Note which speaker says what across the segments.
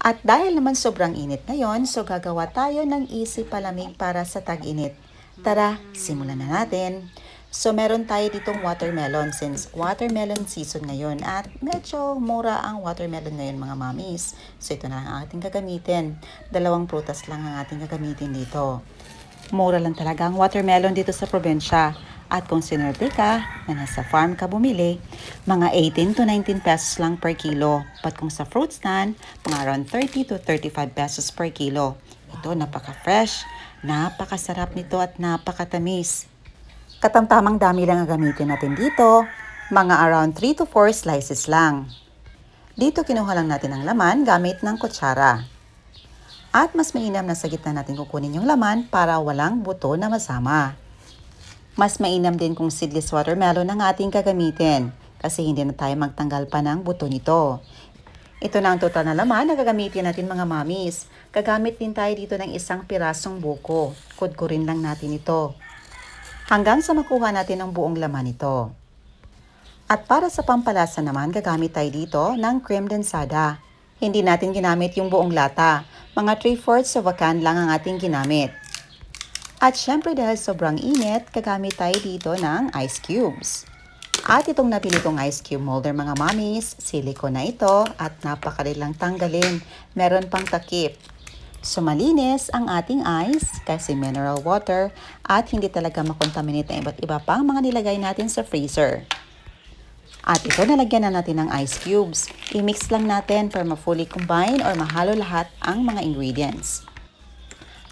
Speaker 1: At dahil naman sobrang init ngayon, so gagawa tayo ng easy palamig para sa tag-init. Tara, simulan na natin. So meron tayo ditong watermelon since watermelon season ngayon at medyo mura ang watermelon ngayon mga mamis. So ito na ang ating gagamitin. Dalawang prutas lang ang ating gagamitin dito. Mura lang talaga ang watermelon dito sa probinsya. At kung sinerte ka na nasa farm ka bumili, mga 18 to 19 pesos lang per kilo. But kung sa fruit stand, mga around 30 to 35 pesos per kilo. Ito napaka-fresh, napakasarap nito at napakatamis. Katamtamang dami lang ang gamitin natin dito, mga around 3 to 4 slices lang. Dito kinuha lang natin ang laman gamit ng kutsara. At mas mainam na sa gitna natin kukunin yung laman para walang buto na masama. Mas mainam din kung seedless watermelon ang ating gagamitin kasi hindi na tayo magtanggal pa ng buto nito. Ito na ang total na laman na gagamitin natin mga mamis. Gagamit din tayo dito ng isang pirasong buko. Kudkurin lang natin ito. Hanggang sa makuha natin ang buong laman nito. At para sa pampalasa naman, gagamit tayo dito ng cream densada. Hindi natin ginamit yung buong lata. Mga 3 fourths of a can lang ang ating ginamit. At syempre dahil sobrang init, gagamit tayo dito ng ice cubes. At itong napili kong ice cube molder mga mamis, silicone na ito at napakalilang tanggalin. Meron pang takip. So malinis ang ating ice kasi mineral water at hindi talaga makontaminate ng iba't iba pang mga nilagay natin sa freezer. At ito nalagyan na natin ng ice cubes. I-mix lang natin para ma-fully combine or mahalo lahat ang mga ingredients.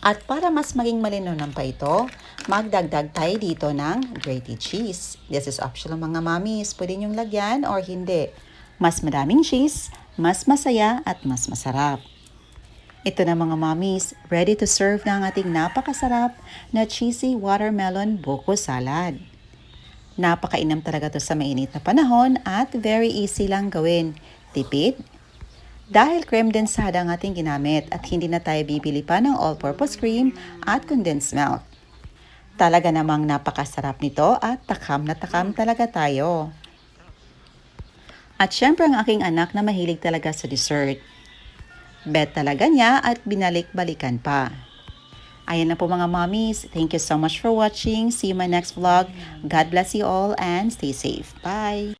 Speaker 1: At para mas maging malinaw pa ito, magdagdag tayo dito ng grated cheese. This is optional mga mamis. Pwede niyong lagyan or hindi. Mas madaming cheese, mas masaya at mas masarap. Ito na mga mamis, ready to serve na ang ating napakasarap na cheesy watermelon buko salad. Napakainam talaga to sa mainit na panahon at very easy lang gawin. Tipid, dahil cream densada ang ating ginamit at hindi na tayo bibili pa ng all-purpose cream at condensed milk. Talaga namang napakasarap nito at takam na takam talaga tayo. At syempre ang aking anak na mahilig talaga sa dessert. Bet talaga niya at binalik-balikan pa. Ayan na po mga mommies. Thank you so much for watching. See you my next vlog. God bless you all and stay safe. Bye!